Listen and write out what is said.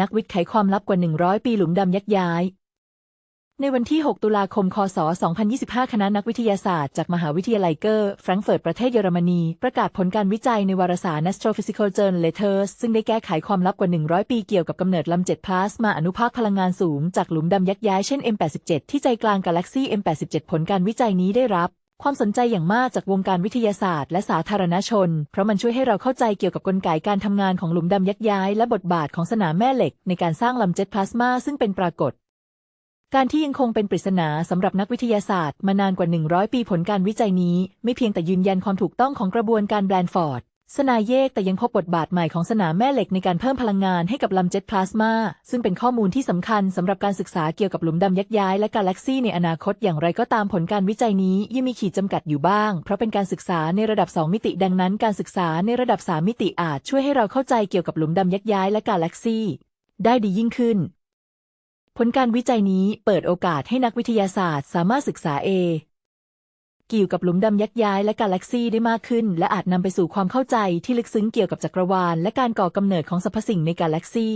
นักวิทย์ไขความลับกว่า 100 ปีหลุมดำยักย้าย ในวันที่ 6 ตุลาคม คศ 2025 คณะนักวิทยาศาสตร์จากมหาวิทยาลัยเกอร์แฟรงก์เฟิร์ตประเทศเยอรมนี ประกาศผลการวิจัยในวารสาร Astrophysical Journal Letters ซึ่งได้แก้ไขความลับกว่า 100 ปีเกี่ยวกับกำเนิดลำเจ็ดพลาสมาอนุภาคพลังงานสูงจากหลุมดำยักย้ายเช่น M87 ที่ใจกลางกาแล็กซี่ M87 ผลการวิจัยนี้ได้รับ ความสนใจอย่างมากจากวงการวิทยาศาสตร์และสาธารณชน เพราะมันช่วยให้เราเข้าใจเกี่ยวกับกลไกการทำงานของหลุมดำยักย้าย และบทบาทของสนามแม่เหล็ก ในการสร้างลำเจ็ตพลาสมาซึ่งเป็นปรากฏ การที่ยังคงเป็นปริศนาสำหรับนักวิทยาศาสตร์ มานานกว่า 100 ปีผลการวิจัยนี้ ไม่เพียงแต่ยืนยันความถูกต้องของกระบวนการแบรนฟอร์ด สนาเยกแต่ยังพบบทบาทใหม่ของสนามแม่เหล็กในการเพิ่มพลังงานให้กับลำเจ็ตพลาสมาซึ่งเป็นข้อมูลที่สำคัญสำหรับการศึกษาเกี่ยวกับหลุมดำยักย้ายและกาแล็กซี่ในอนาคตอย่างไรก็ตามผลการวิจัยนี้ยังมีขีดจำกัดอยู่บ้าง เพราะเป็นการศึกษาในระดับ 2 มิติดังนั้น การศึกษาในระดับ 3 มิติอาจช่วยให้เราเข้าใจเกี่ยวกับหลุมดำยักย้ายและกาแล็กซี่ ได้ดียิ่งขึ้น ผลการวิจัยนี้เปิดโอกาสให้นักวิทยาศาสตร์ สามารถศึกษาเอ กี่ยวกับหลุมดำยักษ์ย้ายและกาแล็กซี่ได้มากขึ้น และอาจนำไปสู่ความเข้าใจที่ลึกซึ้งเกี่ยวกับจักรวาล และการก่อกำเนิดของสรรพสิ่งในกาแล็กซี่